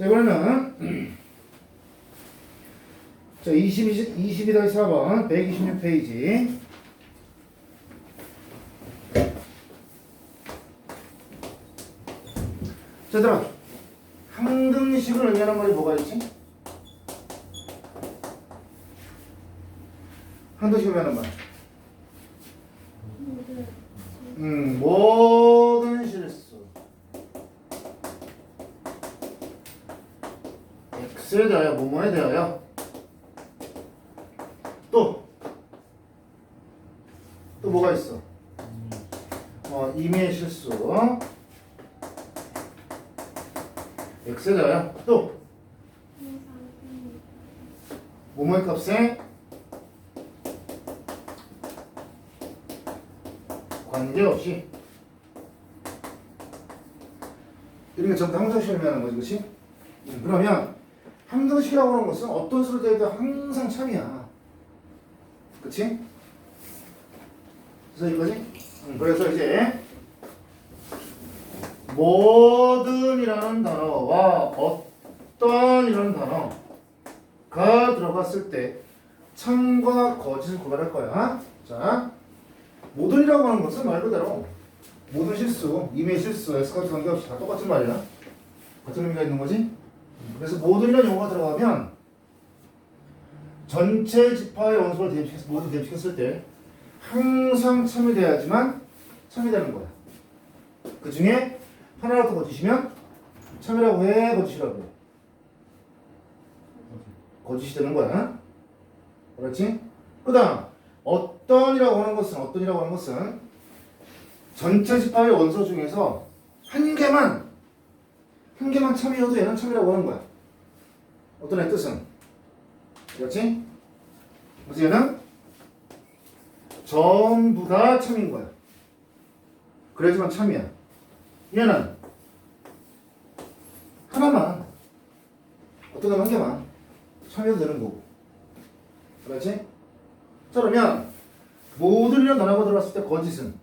자, 이번에는 자, 22, 22-4번 126페이지. 자, 얘들아 항등식을 의미하는 말이 뭐가 있지? 항등식을 의미하는 말 음, 모든 실수 x에 대하여 뭐뭐에 대하여 또. 또 뭐가 있어? 어, 임의의 실수. X에 대하여. 또. 뭐뭐의 값에 관계없이. 이런 게 전부 항등식을 의미하는 거지 그치? 음, 그러면 항등식이라고 하는 것은 어떤 수를 대해도 항상 참이야 그치? 그래서 이거지? 음, 그래서 이제 모든이라는 단어와 어떤 이라는 단어가 들어갔을 때 참과 거짓을 구별할 거야 자 모든이라고 하는 것은 말 그대로 모든 실수, 임의 실수, S같은 관계없이 다 똑같은 말이야. 같은 의미가 있는 거지? 그래서 모든이라는 용어가 들어가면 전체 지파의 원소를 대입시켰, 모두 대입시켰을 때 항상 참여돼야지만 참여되는 거야. 그 중에 하나라도 거짓이면 참여라고 해, 거짓이라고 해. 거짓이 되는 거야. 그렇지? 그 다음 어떤이라고 하는 것은 어떤이라고 하는 것은 전체 지파의 원소 중에서 한 개만 한 개만 참이어도 얘는 참이라고 하는 거야. 어떤 애 뜻은 그렇지? 그래서 얘는 전부 다 참인 거야. 그래야지만 참이야. 얘는 하나만 어떤 애한 개만 참여도 되는 거고. 그렇지? 자 그러면 모든이라는 단어가 들어갔을 때 거짓은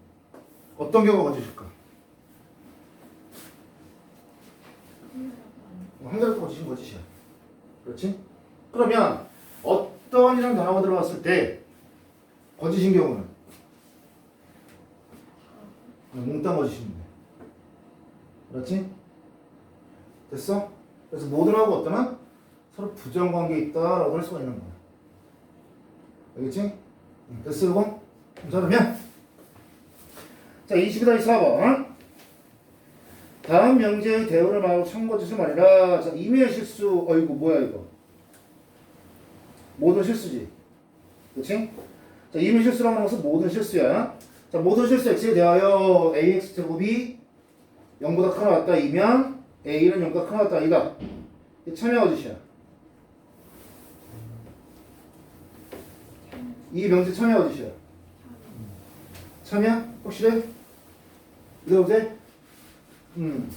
어떤 경우가 거짓일까? 한 개라도 거짓은 거짓이야. 그렇지? 그러면 어떤이라는 단어가 들어갔을 때 거짓인 경우는 몽땅 거짓인데. 그렇지? 됐어? 그래서 모든하고 어떤은 서로 부정관계 있다라고 할 수가 있는 거야. 알겠지? 응, 됐어 이거? 자 그러면 자 22-4번 다음 명제의 대우를 말하고 참고짓을 말이라 자 임의의 실수 어이구 뭐야 이거 모든 실수지 그치? 자 임의 실수라는 것은 모든 실수야 자 모든 실수 x에 대하여 ax 제곱이 0보다 크나 같다 이면 a는 0보다 크나 같다 이다 참여가 짓이야 이 명제 참여 어디시야? 참여? 확실해? 이거 돼? 음.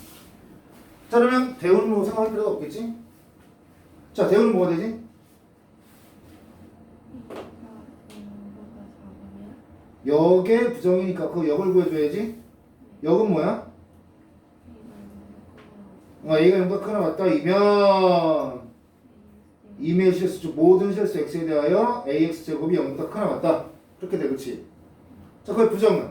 자 그러면 뭐 생각할 필요가 없겠지? 자 대우는 뭐가 되지? 역의 부정이니까 그 역을 구해줘야지 역은 뭐야? 어, A가 0보다 크나 같다 이면 이메일 실수 중 모든 실수 x에 대하여 ax 제곱이 0보다 크나 같다. 그렇게 돼, 그렇지? 자, 그의 부정은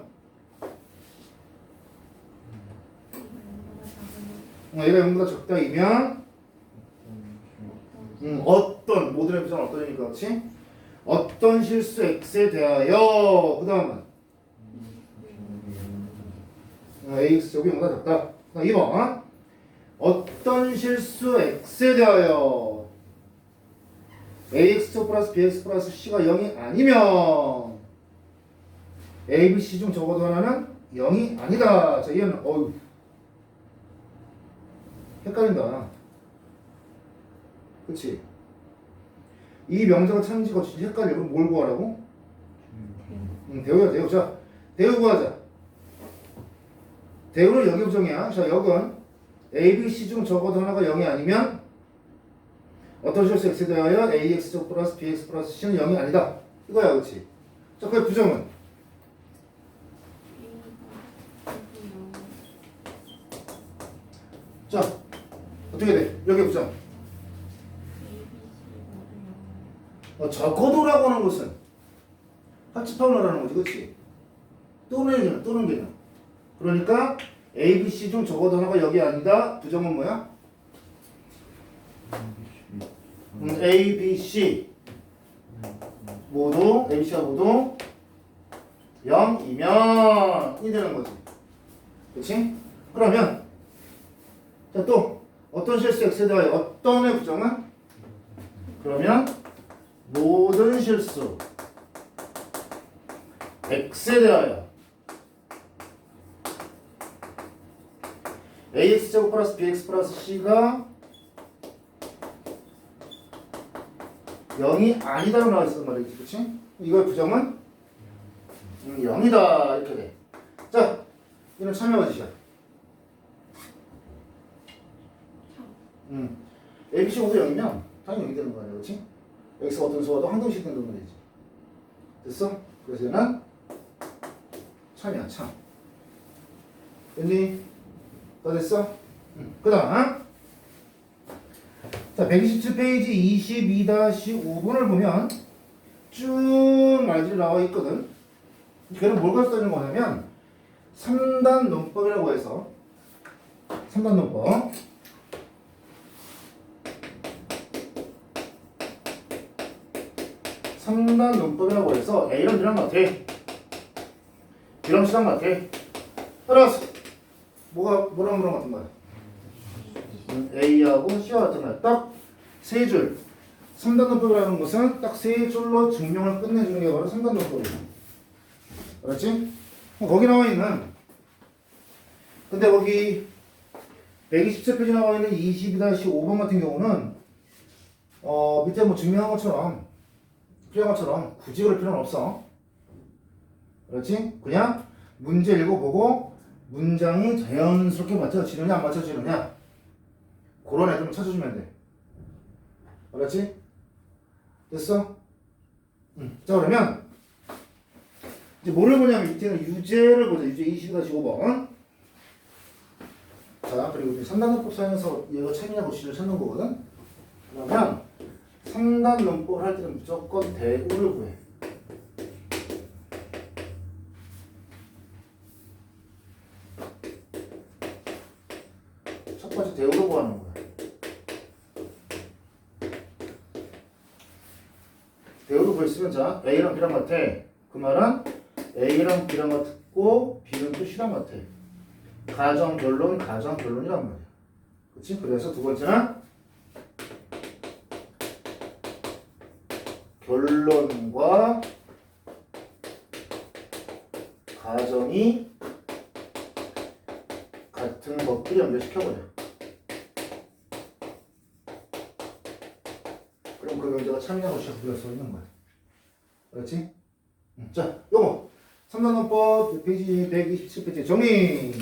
어, 얘가 0보다 적다이면 음, 어떤 모든의 부정은 어떤이니까 그렇지? 어떤 실수 x에 대하여. 그 다음은? 어, ax 제곱이 0보다. 적다. 자, 2번. 어떤 실수 x에 대하여? Ax 플러스 bx 플러스 c가 0이 아니면 a, b, c 중 적어도 하나는 0이 아니다. 자, 얘는 어유 헷갈린다. 그치? 이 명사가 참지 거치지 헷갈려. 그럼 뭘 구하라고? 음, 대우야, 대우. 자, 대우 구하자. 대우는 여기 부정이야. 자, 역은 a, b, c 중 적어도 하나가 0이 아니면 어떤 실수 x에 대하여 ax 조 플러스 bx 플러스 c는 0이 아니다. 이거야, 그렇지? 자, 그의 부정은 자, 어떻게 돼? 여기 보자. 어, 적어도라고 하는 것은 합집합을 하는 거지, 그렇지? 또는 개념, 또는 개념. 그러니까 A, B, C 중 적어도 하나가 여기 아니다. 부정은 뭐야? 음, A, B, C 모두 A, C가 모두 0이면 이 되는 거지. 그렇지? 그러면 자 또 어떤 실수 X에 대하여 어떤 의 부정은? 그러면 모든 실수 X에 대하여 AX제곱 플러스 BX 플러스 C가 0이 아니다로 나와 있단 말이지 그치? 이거의 부정은 음, 0이다 이렇게 돼. 자, 이는 참여가지야. 음, ABC 모두 0이면 당연히 0이 되는 거 아니야 그치? X가 어떤 수와도 한 등씩 된단 말이지. 됐어? 그래서 얘는 참이야 참. 됐니? 다 됐어? 응. 그 다음 자 127페이지 22-5번을 보면 쭉 말들이 나와 있거든 걔는 뭘 가르쳐 주는 거냐면 3단 논법이라고 해서 3단 논법 삼단 논법이라고 해서 A랑 B랑 같아 B랑 C랑 같아 따라서 뭐가 뭐랑 뭐랑 같은 거야? 음, A하고 C와 같은 거야. 딱 세 줄. 3단 논법이라는 것은 딱 세 줄로 증명을 끝내주는 게 바로 3단 논법이야. 알았지? 어, 거기 나와 있는 근데 거기 127페이지 나와 있는 22-5번 같은 경우는 어 밑에 뭐 증명한 것처럼 필요한 것처럼 굳이 그럴 필요는 없어. 그렇지? 그냥 문제 읽어보고 문장이 자연스럽게 맞춰지느냐 안 맞춰지느냐 그런 애들만 찾아주면 돼 알았지? 됐어? 응. 자 그러면 이제 뭐를 보냐면 밑에는 유제를 보자 유제 20-5번 자 그리고 이제 3단원법 사용해서 얘가 책이냐 고시를 찾는 거거든 그러면 3단 논법을 할 때는 무조건 대우를 구해 첫 번째 대우로 구하는 거야. 대우로 구했으면 자 A랑 B랑 같아. 그 말은 A랑 B랑 같고 B는 또 C랑 같아. 가정 결론 가정 결론이란 말이야. 그렇지? 그래서 두 번째는 결론과 가정이 같은 것끼리 연결시켜버려. 그럼 그 문제가 시작 불릴 수 있는 거야. 그렇지? 응. 자, 요거. 3단원법 페이지 127페이지 정리.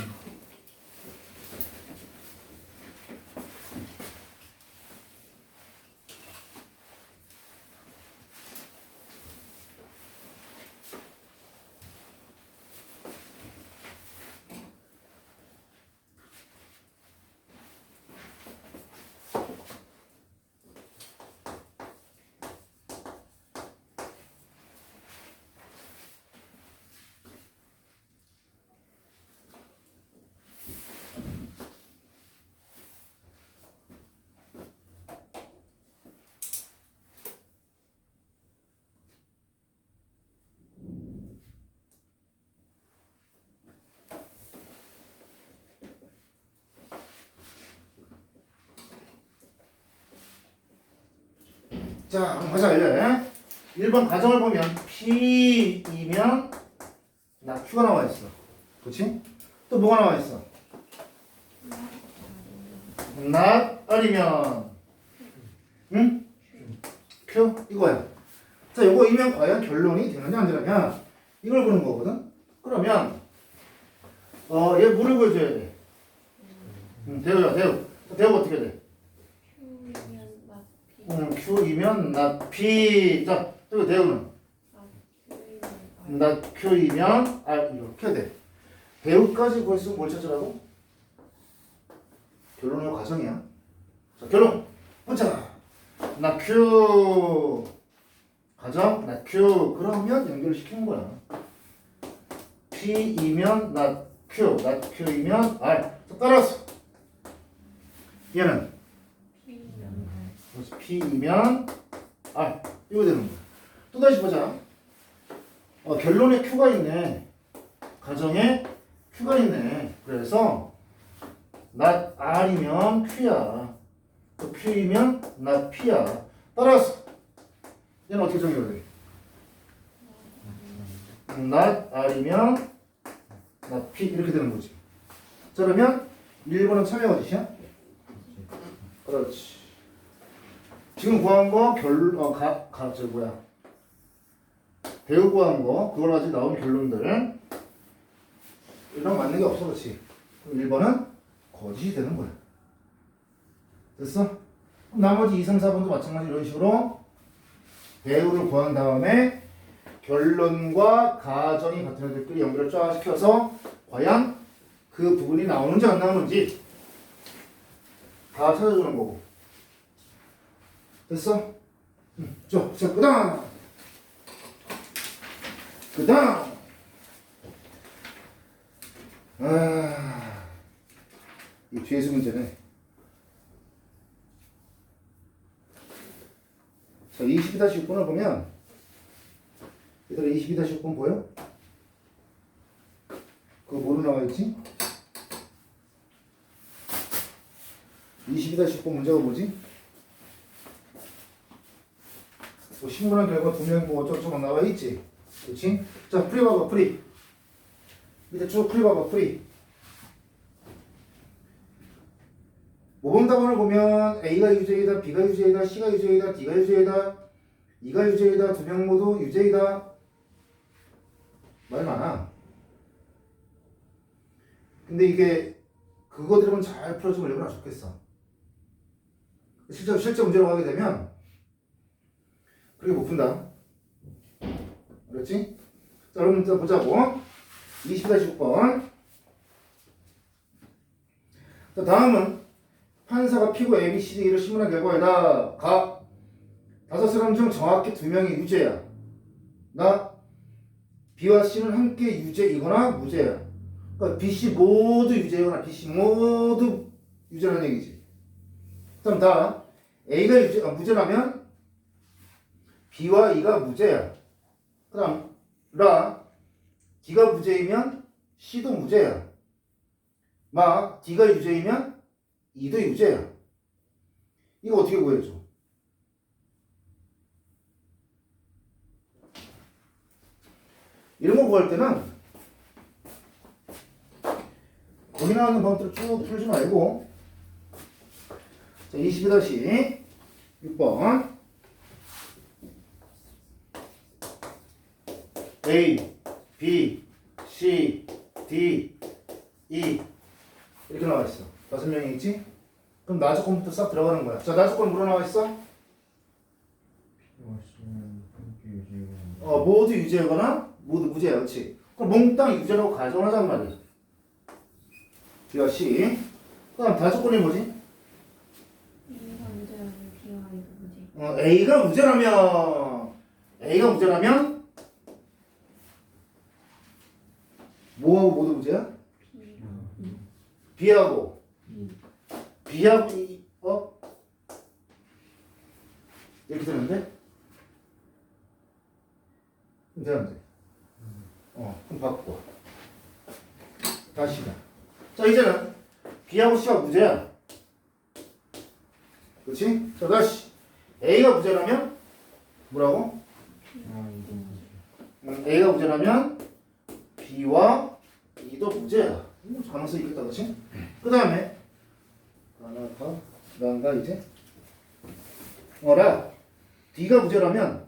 자, 가자, 이제. 1번 가정을 보면 P이면 나 Q가 나와 있어. 그렇지? 또 뭐가 나와 있어? not 아니면 응? Q? 이거야. 자, 이거 이면 과연 결론이 되느냐 안 되느냐 이걸 보는 거거든. 그러면 어, 얘 뭐를 보여줘야 돼? 응, 대우야, 대우. 대우 어떻게 돼? 음, Q이면 not P. 자, 또 대우는 not Q이면 R 이렇게 돼. 대우까지 구했으면 뭘 찾으라고? 결론의 과정이야. 자, 결론. 보자. 나 Q. 가정? 나 Q. 그러면 연결시키는 거야. P이면 나 Q. 나 Q이면 R. 자, 따라서. 얘는 그래서 P이면 R. 이거 되는 거야. 또 다시 보자. 어, 결론에 Q가 있네. 가정에 Q가 있네. 그래서 not R이면 Q야. 또 Q이면 not P야. 따라서 얘는 어떻게 돼? not R이면 not P 이렇게 되는 거지. 자 그러면 1번은 참여가 짓이야? 그렇지. 지금 구한 거 결, 어, 가, 가, 저 뭐야. 배우 구한 거, 그걸 가지고 나온 결론들. 이런 맞는 게 없어, 그렇지? 그럼 1번은 거짓이 되는 거야. 됐어? 나머지 2, 3, 4번도 마찬가지 이런 식으로 배우를 구한 다음에 결론과 가정이 같은 애들끼리 연결을 쫙 시켜서 과연 그 부분이 나오는지 안 나오는지 다 찾아주는 거고. 됐어? 응. 자, 자, 그 다음. 그 다음. 아, 이 뒤에서 문제네. 자, 22-6번을 보면, 얘들아, 22-6번 보여? 그거 뭐로 나와 있지? 22-6번 문제가 뭐지? 뭐 신문한 결과 두명 뭐 어쩌고저쩌고 나와 있지? 그렇지? 자, 프리 봐봐, 프리. 밑에 쭉 프리 봐봐, 프리. 모범 답안을 보면 A가 유죄이다, B가 유죄이다, C가 유죄이다, D가 유죄이다, E가 유죄이다, 두 명 모두 유죄이다. 말 많아. 근데 이게 그거 들으면 잘 풀어주면 얼마나 좋겠어. 실제 실제 문제로 가게 되면 그렇게 못 푼다. 그렇지? 자, 그럼 일단 보자고. 20-6번. 자, 다음은 판사가 피고 A, B, C, D를 신문한 결과에다 가 다섯 사람 중 정확히 두 명이 유죄야. 나 B와 C는 함께 유죄이거나 무죄야. 그러니까 B, C 모두 유죄이거나 B, C 모두 유죄라는 얘기지. 그럼 다 A가 유죄, 아, 무죄라면 B와 E가 무죄야. 그 다음 라 D가 무죄이면 C도 무죄야. 마 D가 유죄이면 E도 유죄야. 이거 어떻게 구해줘? 이런 거 구할 때는 거기 나오는 방법대로 쭉 풀지 말고 자 22-6번 A, B, C, D, E 이렇게 나와 있어. 다섯 명이 있지? 그럼 나 조건부터 싹 들어가는 거야. 자, 나 조건 뭐로 나와 있어? 어, 모두 유죄거나 모두 무죄야, 그렇지? 그럼 몽땅 유죄라고 가정하자는 말이야. B와 C. 그다음 다 조건이 뭐지? A가 B와 A가 문제. 어, A가 무죄라면 A가 무죄라면 뭐하고 모두 무죄야? B. B하고 B. B하고 이- 어? 이렇게 되는데? 되는데? 어, 그럼 바꿔. 다시 가. 자, 이제는 B하고 C가 무죄야. 그렇지? 자, 다시. A가 무죄라면 뭐라고? 음, A가 무죄라면 B와 E도 무죄야. 음, 가능성이 있겠다, 그렇지? 그 다음에 하나 더 난가 이제 어라 D가 무죄라면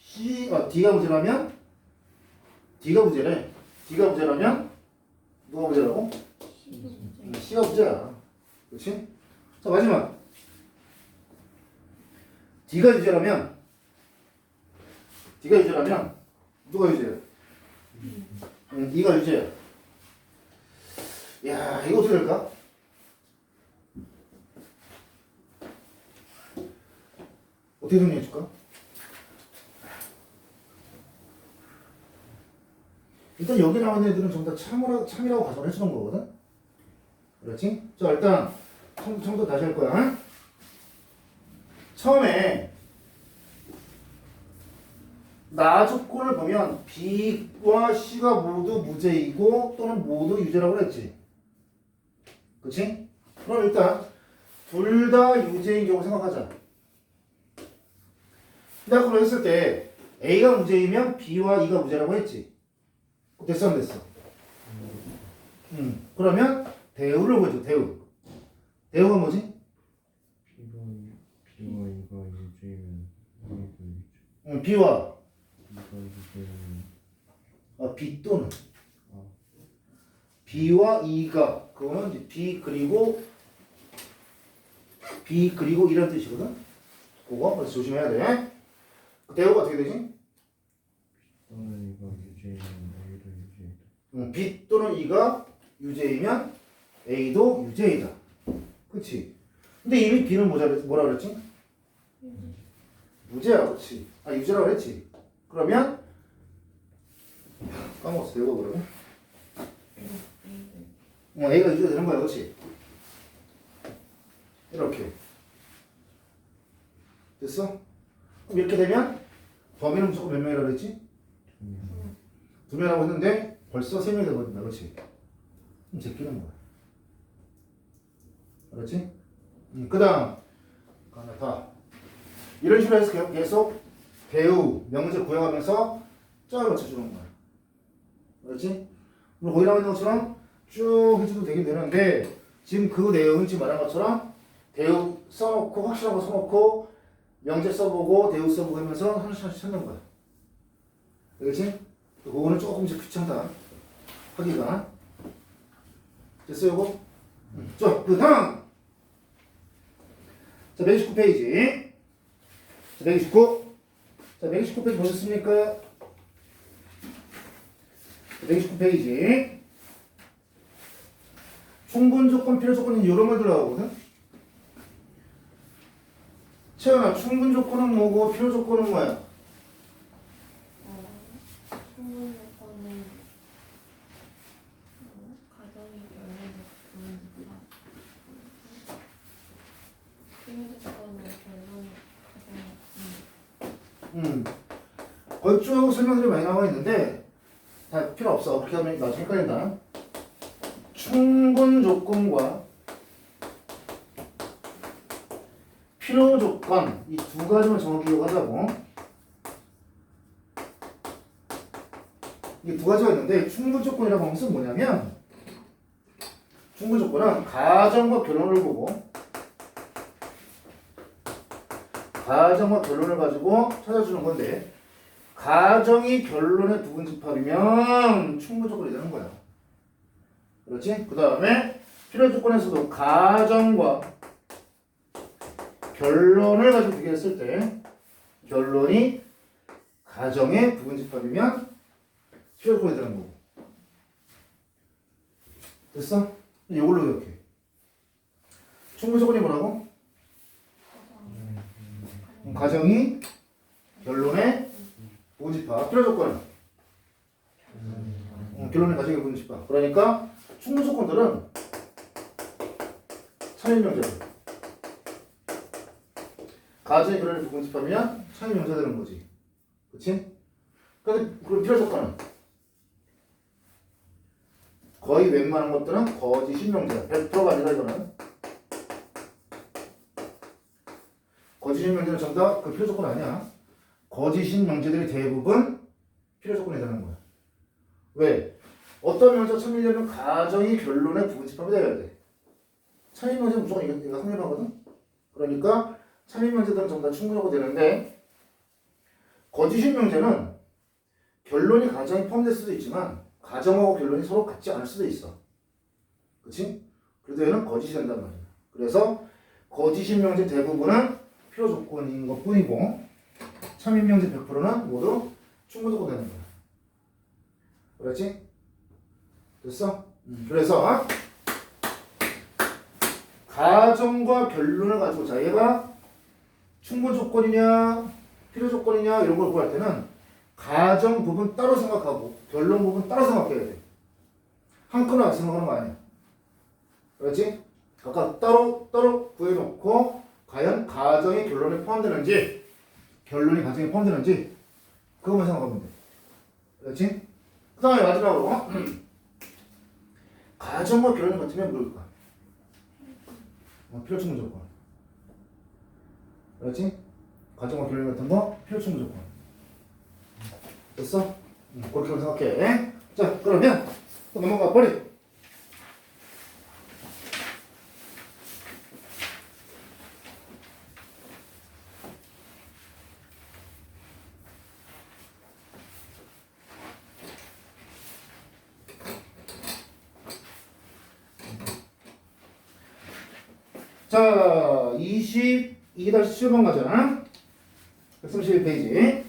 C 어, D가 무죄라면 D가 무죄래. D가 무죄라면 누가 무죄라고? C도 문제. 음, C가 무죄야. 그렇지? 자 마지막 D가 유죄라면 D가 유죄라면 누가 유죄야? 응, E가 유죄야. 야 이거 어떻게 될까? 어떻게 정리해 줄까? 일단 여기 있는 애들은 전부 다 참이라고, 참이라고 가정을 해주는 거거든? 그렇지? 자, 일단 청, 청도 다시 할 거야. 응? 처음에 나 조건을 보면 B와 C가 모두 무죄이고 또는 모두 유죄라고 그랬지. 그치? 그럼 일단 둘 다 유죄인 경우 생각하자. 내가 그걸 했을 때 A가 무죄이면 B와 E가 무죄라고 했지. 됐어 안 됐어? 음, 그러면 대우를 보여줘 대우. 대우가 뭐지? B가 B와 E가 유죄 음, B와 어, B 또는 아. B와 E가 그거는 B 그리고 B 그리고 이런 뜻이거든. 그거 그래서 조심해야 돼. 그 대우가 어떻게 되지? 또는 E가 유죄면 A도 유죄다 음, B 또는 E가 유죄이면 A도 유죄이다. 그치? 근데 이미 B는 뭐라, 그랬- 뭐라 그랬지? 무죄야, 그렇지? 아 유죄라고 그랬지? 그러면 까먹었어, 대우가 뭐라고? 어, A가 유죄 되는 거야, 그렇지? 이렇게 됐어? 이렇게 되면 범인은 무조건 몇 명이라고 그랬지? 두명 두 명이라고 했는데 벌써 세 명이 되거든요, 그렇지? 그럼 제끼는 거야. 그렇지? 음, 그 다음 가나다 이런 식으로 해서 계속 배우 명제 구해가면서 짝을 맞춰주는 거야. 그렇지? 그리고 거기 나와 있는 것처럼 쭉 해줘도 되긴 되는데 지금 그 내용은 지금 말한 것처럼 대우 써놓고 확실한 거 써놓고 명제 써보고 대우 써보고 하면서 하나씩 찾는 거야. 그렇지? 그거는 조금씩 귀찮다. 하기가. 됐어요, 이거? 음. 자, 그 다음. 자, 129페이지. 자, 129. 자, 129페이지 보셨습니까? 129페이지. 충분 조건, 필요 조건이 이런 말들 나오거든? 채연아, 충분 조건은 뭐고, 필요 조건은 뭐야? 충분 조건은 어, 가정이 결론을 부르니까 필요 조건은 결론이 음. 쭉 설명들이 많이 나와 있는데 다 필요 없어. 그렇게 하면 나중에 헷갈린다. 충분 조건과 필요 조건 이 두 가지만 정확히 기억하자고. 이두 가지가 있는데 충분 조건이라고 하는 뭐냐면 충분 조건은 가정과 결론을 보고 가정과 결론을 가지고 찾아주는 건데 가정이 결론의 부분 집합이면 충분 조건이 되는 거야. 그렇지? 그 다음에 필요 조건에서도 가정과 결론을 가지고 비교했을 때 결론이 가정의 부분 집합이면 필요 조건이 되는 거고. 됐어? 이걸로 기억해. 충분 조건이 뭐라고? 가정 가정이 결론의 부분집합. 필요 조건. 음, 결론의 가정의 부분집합. 그러니까 충분 조건들은 차일 명제들 가정의 결론의 부분집합이면 차일 명제 되는 거지? 그치? 그럼 필요 조건은? 거의 웬만한 것들은 거짓인 명제야 100%가 아니라 이거는 거짓인 명제는 다그 필요 조건 아니야. 거짓인 명제들이 대부분 필요 조건이 되는 거야. 왜? 어떤 명제가 참이려면 가정이 결론의 부분 집합이 되어야 돼. 참인 명제는 무조건 이거, 이거 확률하거든? 그러니까 참인 명제들은 다 충분하고 되는데 거짓인 명제는 결론이 가정에 포함될 수도 있지만 가정하고 결론이 서로 같지 않을 수도 있어. 그치? 그래도 얘는 거짓이 된단 말이야. 그래서 거짓인 명제 대부분은 필요 조건인 것 뿐이고 참인명제 100%는 모두 충분 조건 되는 거야. 그렇지? 됐어? 그래서 가정과 결론을 가지고 자 얘가 충분 조건이냐, 필요 조건이냐 이런 걸 구할 때는 가정 부분 따로 생각하고 결론 부분 따로 생각해야 돼. 한꺼번에 생각하는 거 아니야. 그렇지? 각각 따로 따로 구해놓고 과연 가정이 결론에 포함되는지 결론이 가정에 포함되는지 그것만 생각하면 돼. 그렇지? 그 다음에 마지막으로 가정과 결론 같으면 뭘까? 어, 필요 충분 조건. 그렇지? 가정과 결론 같은 거 필요 충분 조건. 됐어? 음, 그렇게 생각해. 자, 그러면 또 넘어가 버리. 자, 22-7번 가잖아. 131페이지.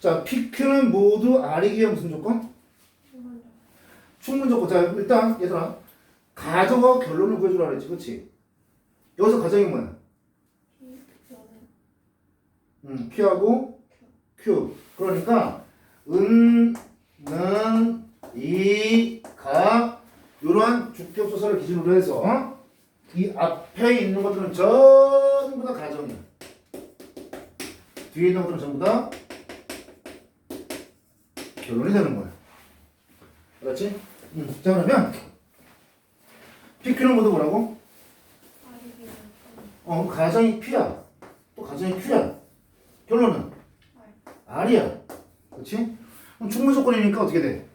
자, PQ는 모두 R이기 위한 무슨 조건? 충분 조건. 자, 일단 얘들아. 가정과 결론을 구해주라 그랬지, 그치? 여기서 가정이 뭐야? P하고 Q. 그러니까 은, 는, 이, 가 이러한 주격조사를 기준으로 해서 어? 이 앞에 있는 것들은 전부 다 가정이야. 뒤에 있는 것들은 전부 다 결론이 되는 거야. 그렇지? 음. 자 그러면 PQ는 모두 뭐라고? 어, 가정이 P야. 또 가정이 Q야. 결론은 R이야. 그렇지? 그럼 충분 조건이니까 어떻게 돼?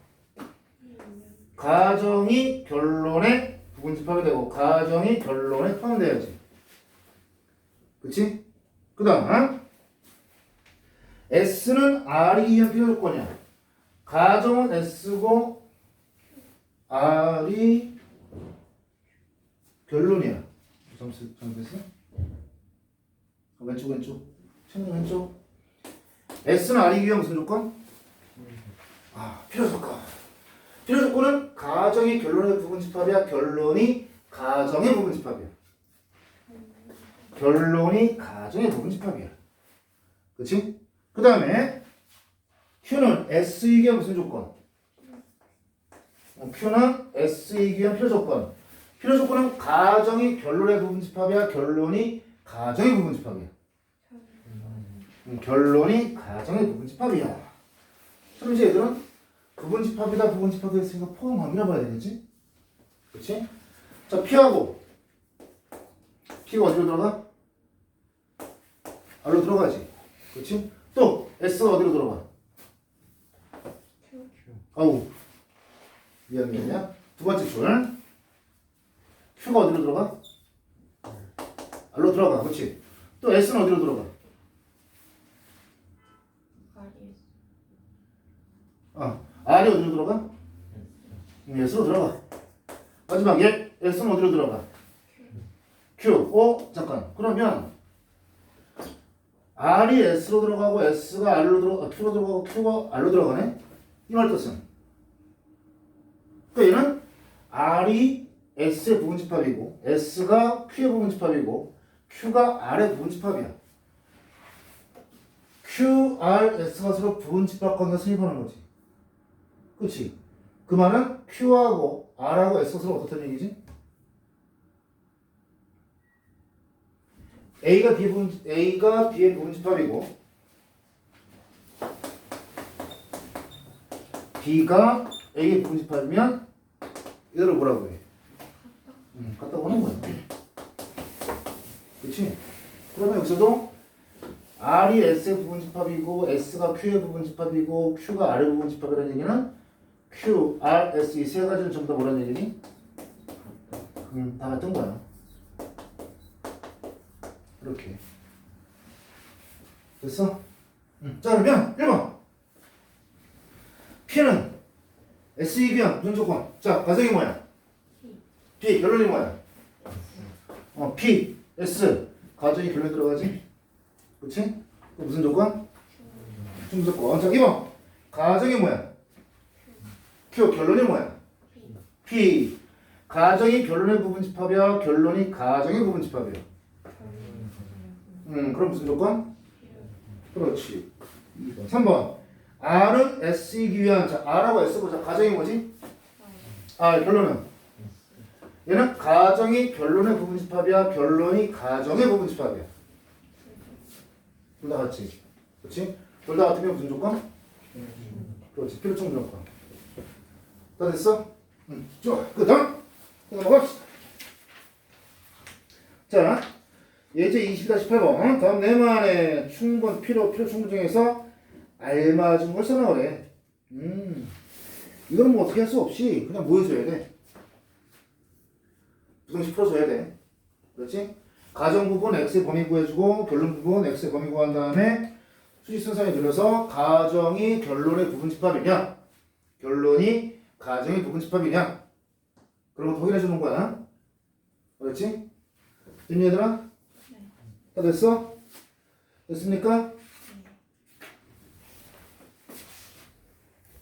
가정이 결론에 부분 집합이 되고 가정이 결론에 포함돼야지. 그치? 그 다음 S는 R이 위한 필요 조건이야. 가정은 S고 R이 결론이야. 잠시 잠시했어? 왼쪽 왼쪽. 청년 왼쪽. S는 R이 위한 무슨 조건? 아 필요 조건. 필요 조건은 가정이 결론의 부분 집합이야. 결론이 가정의 부분 집합이야. 결론이 가정의 부분 집합이야. 그렇지? 그 다음에 Q는 S이기한 무슨 조건? 어, Q는 S이기한 필요 조건. 필요 조건은 가정이 결론의 부분 집합이야. 결론이 가정의 부분 집합이야. 음, 결론이 가정의 부분 집합이야. 그럼 이제 얘들은 부분 집합이다 부분 집합이 있으니까 포함함이라 봐야 되겠지? 그렇지? 자 P하고 P가 어디로 들어가? R로 들어가지. 그렇지? 또 S가 어디로 들어가? 아우 미안 미안이야. 두 번째 줄 Q가 어디로 들어가? R로 들어가. 그렇지? 또 S는 어디로 들어가? R이 어디로 들어가? 음, S로 들어가. 마지막 얘 S는 어디로 들어가? Q. 어? 잠깐. 그러면 R이 S로 들어가고 S가 R로 들어 아, Q로 들어가고 Q가 R로 들어가네. 이 말 뜻은 그러니까 얘는 R이 S의 부분 집합이고 S가 Q의 부분 집합이고 Q가 R의 부분 집합이야. Q, R, S가 서로 부분 집합 관계 성립하는 거지. 그치? 그 말은 Q하고 R하고 서로 어떻다는 얘기지? A가 B 부분 A가 B의 부분 집합이고 B가 A의 부분 집합이면 이대로 뭐라고 해? 음, 같다고 하는 거야. 그치? 그러면 여기서도 R이 S의 부분 집합이고 S가 Q의 부분 집합이고 Q가 R의 부분 집합이라는 얘기는 Q, R, S 이 세 가지는 전부 다 뭐라는 얘기니? 음, 다 같은 거야. 이렇게. 됐어? 음. 자 그러면 1번 P는 S 이기한 무슨 조건? 자 가정이 뭐야? P 결론이 뭐야? 어 P, S 가정이 결론 들어가지? 그치? 또 무슨 조건? 충분 조건 자 2번 가정이 뭐야? Q 결론이 뭐야? P. 가정이 결론의 부분 집합이야? 결론이 가정의 부분 집합이야? 음 그럼 무슨 조건? 그렇지. 2번. 3번. R은 S이기 위한 자 R하고 S 보자. 가정이 뭐지? 아 결론은? 얘는 가정이 결론의 부분 집합이야? 결론이 가정의 부분 집합이야. 둘 다 같이. 그렇지? 둘 다 같으면 무슨 조건? 그렇지. 필요청 조건 다 됐어? 응. 좋아. 그 다음 넘어갑시다. 자 예제 20-18번 다음 네만의 충분 필요 필요 충분 중에서 알맞은 걸 써나오래. 음. 이거는 뭐 어떻게 할 수 없이 그냥 뭐 해줘야 돼. 부등식 풀어줘야 돼. 그렇지? 가정 부분 x의 범위 구해주고 결론 부분 x의 범위 구한 다음에 수직 순서에 들여서 가정이 결론의 부분 집합이냐 결론이 가정의 부분 집합이냐 그런 거 확인해 주는 거야 그렇지? 됐니 얘들아? 다 됐어? 됐습니까?